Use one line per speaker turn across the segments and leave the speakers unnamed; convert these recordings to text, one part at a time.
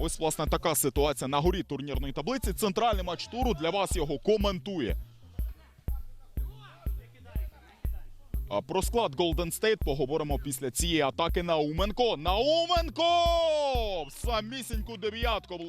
Ось, власне, така ситуація на горі турнірної таблиці. Центральний матч туру для вас його коментує. А про склад Golden State поговоримо після цієї атаки Науменко. Науменко! Самісіньку дев'ятку.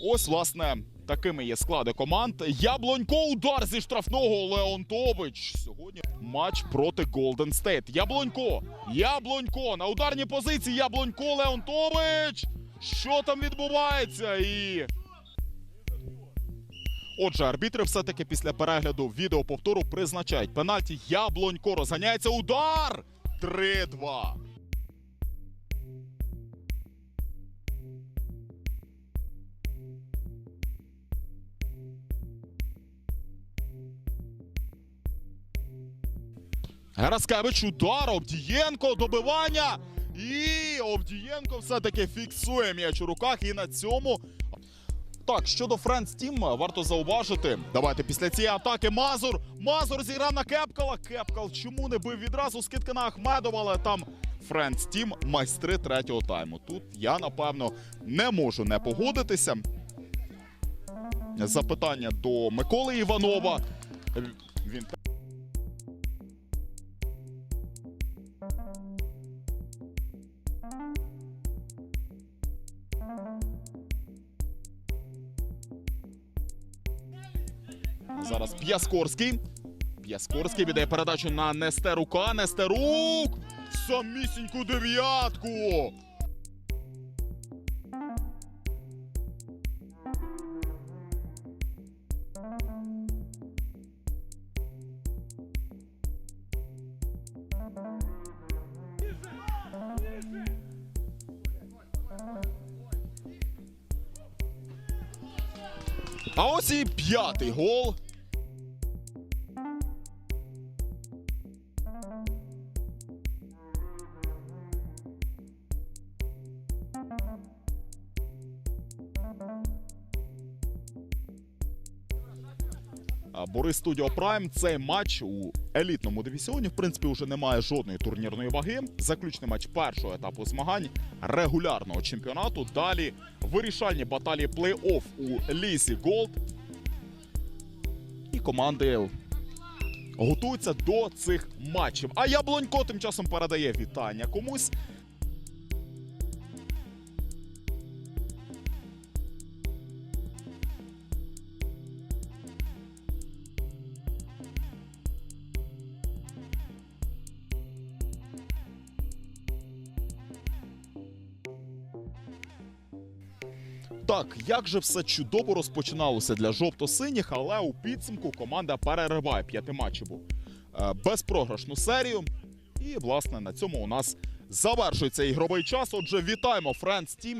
Ось, власне, такими є склади команд. Яблонько удар зі штрафного Леонтович. Сьогодні матч проти Golden State. Яблонько. Яблонько. На ударній позиції Яблонько Леонтович. Що там відбувається? І. Отже, арбітри все-таки після перегляду відеоповтору призначають пенальті. Яблонько розганяється. Удар! 3-2. Гераскевич удар, Обдієнко, добивання. І Обдієнко все-таки фіксує м'яч у руках. І на цьому. Так, щодо Френс Тім, варто зауважити. Давайте після цієї атаки Мазур. Мазур зіграв на Кепкала. Кепкал чому не бив відразу скидка на Ахмедова, але там Френс Тім майстри третього тайму. Тут я, напевно, не можу не погодитися. Запитання до Миколи Іванова. Він Зараз П'яскорський. П'яскорський віддає передачу на Нестерука. Нестерук! Самісіньку дев'ятку! А ось і п'ятий гол. Борис Студіо Прайм. Цей матч у елітному дивізіоні, в принципі, вже немає жодної турнірної ваги. Заключний матч першого етапу змагань регулярного чемпіонату. Далі вирішальні баталії плей-офф у Лісі Голд. І команди готуються до цих матчів. А Яблонько тим часом передає вітання комусь. Так, як же все чудово розпочиналося для жовто-синіх, але у підсумку команда перериває п'ятиматчеву е, безпрограшну серію. І, власне, на цьому у нас завершується ігровий час. Отже, вітаємо Френс Тім.